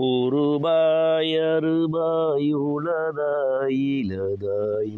உருபாய் அருபாய் உளதாய் இலதாய்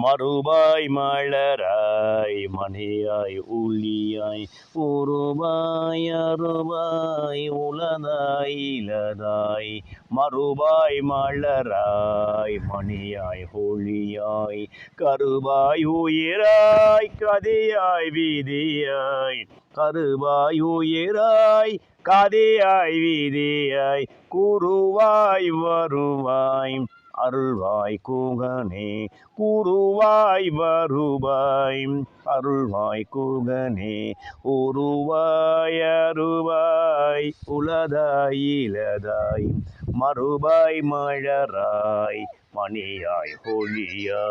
மறுபாய் மலராய் மணியாய் ஒளியாய் உருவாய் அருவாய் உளதாய் இலதாய் மறுபாய் மலராய் மணியாய் ஒளியாய். கருவாய் உயிராய் கதையாய் வீதியாய். கருவாய் உயிராய் கதையாய் வீதியாய். குருவாய் வருவாய். அருள்வாய் கூகனே கூறுவாய் வருவாய். அருள்வாய் கூகனே உருவாய் அருவாய். உலதாய் இலதாய் மறுபாய் மழராய் மணியாய் ஹொழியாய்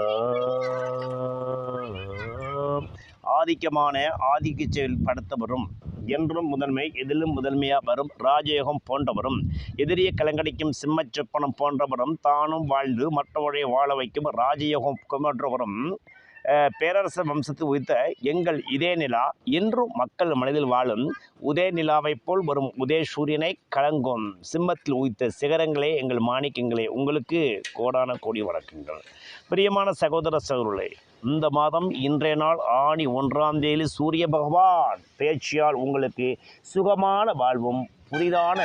ஆதிக்கமான ஆதிக்க செயல் படுத்தப்படும் என்றும் முதன்மை எதிலும் முதன்மையாக வரும். ராஜயோகம் போன்றவரும் எதிரிய கலங்கடிக்கும் சிம்மச் சொப்பனம் போன்றவரும் தானும் வாழ்ந்து மற்றவரை வாழ வைக்கும் ராஜயோகம் போன்றவரும் பேரரசர் பேரரச வம்சத்து உயிர்த்த எங்கள் இதே நிலா என்றும் மக்கள் மனதில் வாழும் உதய நிலாவைப் போல் வரும் உதய சூரியனை கலங்கும். சிம்மத்தில் உயித்த சிகரங்களே எங்கள் மாணிக்கங்களே. உங்களுக்கு கோடான கோடி வணக்கங்கள். பிரியமான சகோதர சகோதரர்களே இந்த மாதம் இன்றைய நாள் ஆணி ஒன்றாம் தேதி சூரிய பகவான் பேச்சியால் உங்களுக்கு சுகமான வாழ்வும் புதிதான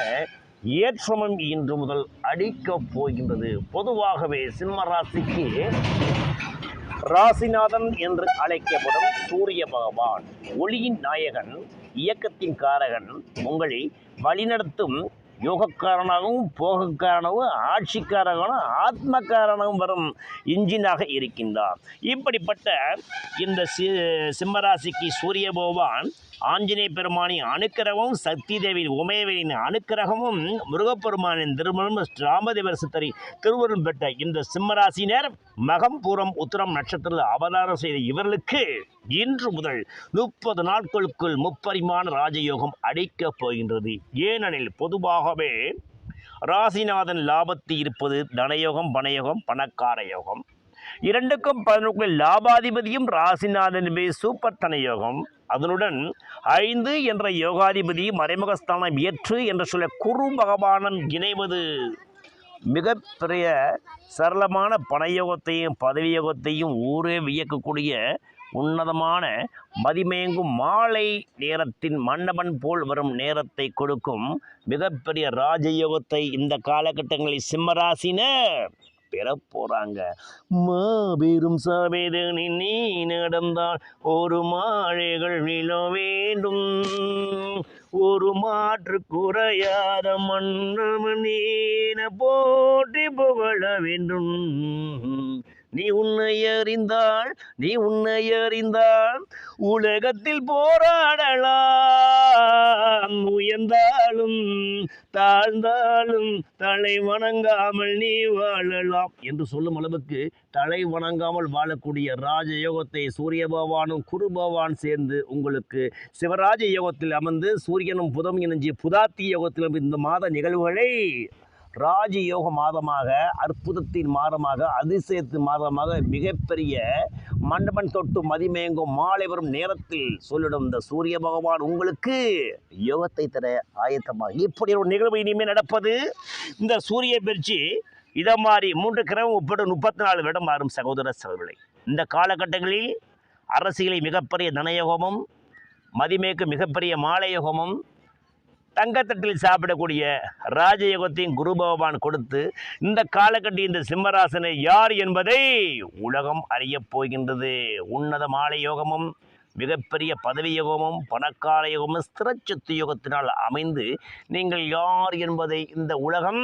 ஏற்றமும் இன்று முதல் அடிக்கப் போகின்றது. பொதுவாகவே சிம்ம ராசிக்கு ராசிநாதன் என்று அழைக்கப்படும் சூரிய பகவான் ஒளியின் நாயகன் இயக்கத்தின் காரகன் உங்களை வழிநடத்தும் யோகக்காரனாகவும் போகக்காரனாகவும் ஆட்சிக்காரனாகவும் ஆத்மக்காரனாகவும் வரும் இன்ஜினாக இருக்கின்றார் இப்படிப்பட்ட இந்த சி சிம்மராசிக்கு சூரிய பகவான் ஆஞ்சநேய பெருமானின் அனுக்கிரகமும் சக்தி தேவியின் உமையவேலின் அனுக்கிரகமும் முருகப்பெருமானின் திருமணம் ராமதேவர் சித்தரி திருவருள் பெற்ற இந்த சிம்மராசினர் மகம் பூரம் உத்தரம் நட்சத்திரத்தில் அவதாரம் செய்த இவர்களுக்கு இன்று முதல் முப்பது நாட்களுக்குள் முப்பரிமாண ராஜயோகம் அடிக்கப் போகின்றது. ஏனெனில் பொதுவாகவே ராசிநாதன் லாபத்தில் இருப்பது தனயோகம் பணயோகம் பணக்கார யோகம் இரண்டுக்கும் பதினொன்று லாபாதிபதியும் ராசிநாதனுமே சூப்பர் தனயோகம். அதனுடன் ஐந்து என்ற யோகாதிபதி மறைமுகஸ்தானம் ஏற்று என்று சொல்ல குரு பகவானம் இணைவது மிகப்பெரிய சரளமான பணயோகத்தையும் பதவி யோகத்தையும் ஊரே வியக்கக்கூடிய உன்னதமான மதிமயங்கும் மாலை நேரத்தின் மன்னவன் போல் வரும் நேரத்தை கொடுக்கும் மிகப்பெரிய ராஜயோகத்தை இந்த காலகட்டங்களில் சிம்மராசினர். பெற போகிறாங்க மாபெரும் சாவேதனி நீ நடந்தால் ஒரு மாழைகள் விழ வேண்டும். ஒரு மாற்று குறையாத மன்னவன் நீன போற்றி புகழ வேண்டும். நீ உன்னை அறிந்தாள் நீ உன்னை அறிந்தாள் உலகத்தில் போராடலாம். உயர்ந்தாலும் தாழ்ந்தாலும் தலை வணங்காமல் நீ வாழலாம். என்று சொல்லும் அளவுக்கு தலை வணங்காமல் வாழக்கூடிய ராஜயோகத்தை சூரிய பகவானும் குரு பகவான் சேர்ந்து உங்களுக்கு சிவராஜ யோகத்தில் அமர்ந்து சூரியனும் புதம் இணைஞ்சி புதாத்தி யோகத்தில் இந்த மாத நிகழ்வுகளை ராஜயோக மாதமாக அற்புதத்தின் மாதமாக அதிசயத்தின் மாதமாக மிகப்பெரிய மண்டபன் தொட்டு மதிமேங்கும் மாலை வரும் நேரத்தில் சொல்லிடும் இந்த சூரிய பகவான் உங்களுக்கு யோகத்தை தர ஆயத்தமாக இப்படி ஒரு நிகழ்வு இனிமேல் நடப்பது இந்த சூரிய பெருச்சி இதை மாதிரி மூன்று கிரகம் உட்பட முப்பத்தி நாலு வருடம் மாறும் சகோதர சகோதரர்களை இந்த காலகட்டங்களில் அரசியலில் மிகப்பெரிய தனயோகமும் மதிமேக்கு மிகப்பெரிய மாலையோகமும் தங்கத்தட்டில் சாப்பிடக்கூடிய ராஜயோகத்தையும் குரு பகவான் கொடுத்து இந்த காலகட்டி இந்த சிம்மராசனை யார் என்பதை உலகம் அறியப் போகின்றது. உன்னத மாலை யோகமும் மிகப்பெரிய பதவி யோகமும் பணக்கார யோகமும் ஸ்திரச்சத்து யோகத்தினால் அமைந்து நீங்கள் யார் என்பதை இந்த உலகம்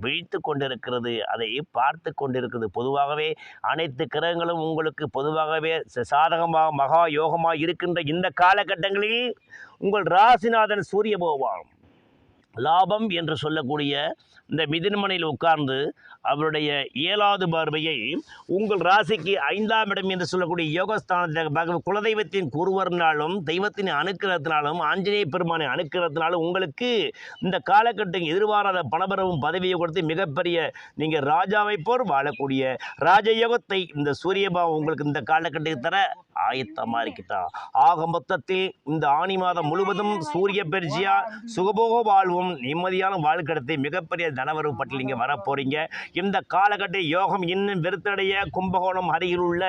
விழித்து கொண்டிருக்கிறது அதை பார்த்து கொண்டிருக்கிறது. பொதுவாகவே அனைத்து கிரகங்களும் உங்களுக்கு பொதுவாகவே ச- சாதகமாக மகா யோகமாக இருக்கின்ற இந்த காலகட்டங்களில் உங்கள் ராசிநாதன் சூரிய பகவான் லாபம் என்று சொல்லக்கூடிய இந்த மிதின்மனையில் உட்கார்ந்து அவருடைய ஏழாவது பார்வையை உங்கள் ராசிக்கு ஐந்தாம் இடம் என்று சொல்லக்கூடிய யோகஸ்தானத்தில் குலதெய்வத்தின் குருவர்னாலும் தெய்வத்தின் அனுக்கிரகத்தினாலும் ஆஞ்சநேய பெருமானை அனுக்கிரகத்தினாலும் உங்களுக்கு இந்த காலகட்டம் எதிர்பாராத பணபரவும் பதவியை கொடுத்து மிகப்பெரிய நீங்கள் ராஜாவை போர் வாழக்கூடிய ராஜயோகத்தை இந்த சூரியபாவம் உங்களுக்கு இந்த காலகட்டத்தை தர ஆயத்தமாக இருக்கிட்டா ஆக மொத்தத்தில் இந்த ஆணி மாதம் முழுவதும் சூரிய பெருஜியா சுகபோக வாழ்வும் யோகம் நிம்மதியான வாழ்க்கடத்தை மிகப்பெரிய தனவரவு பட்டியல் நீங்கள் வர போகிறீங்க இந்த காலகட்ட யோகம் இன்னும் வெறுத்தடைய கும்பகோணம் அருகில் உள்ள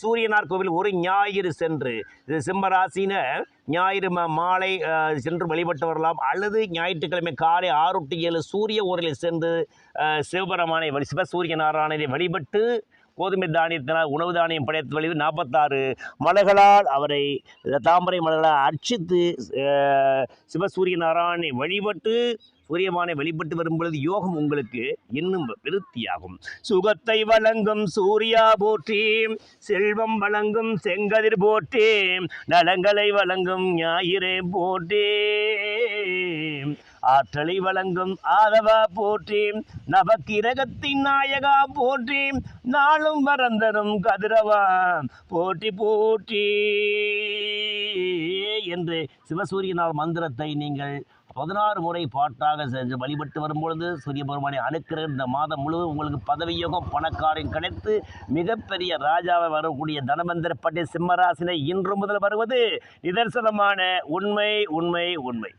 சூரியனார் கோவில் ஒரு ஞாயிறு சென்று இது சிம்மராசின ஞாயிறு ம- மாலை சென்று வழிபட்டு வரலாம். அல்லது ஞாயிற்றுக்கிழமை காலை ஆறு டு ஏழு சூரிய ஊரில் சென்று சிவபெருமானை சிவ சூரிய நாராயணனை வழிபட்டு கோதுமை தானியத்தினால் உணவு தானியம் படைத்த வழிவு நாற்பத்தாறு மலர்களால் அவரை தாமரை மலர்களால் அர்ச்சித்து சிவசூரிய நாராயணனை வழிபட்டு சூரியமானை வெளிப்பட்டு வரும்பொழுது யோகம் உங்களுக்கு இன்னும் விருத்தியாகும். சுகத்தை வழங்கும் சூர்யா போற்றி செல்வம் வழங்கும் செங்கதிர் போற்றி நலங்களை வழங்கும் ஞாயிறே போற்றி. ஆற்றலை வழங்கும் ஆதவா போற்றி நவக்கிரகத்தின் நாயகா போற்றி நாளும் வரந்தரும் கதிரவா போற்றி போற்றி. என்று சிவசூரியனால் மந்திரத்தை நீங்கள் பதினாறு முறை பாட்டாக சென்று வழிபட்டு வரும்பொழுது சூரிய பெருமானை அணுக்கிற இந்த மாதம் முழுவதும் உங்களுக்கு பதவியோகம் பணக்காரையும் கிடைத்து மிகப்பெரிய ராஜாவை வரக்கூடிய தனமந்திர பட்டை சிம்மராசினை இன்று முதல் வருவது நிதர்சனமான உண்மை உண்மை உண்மை.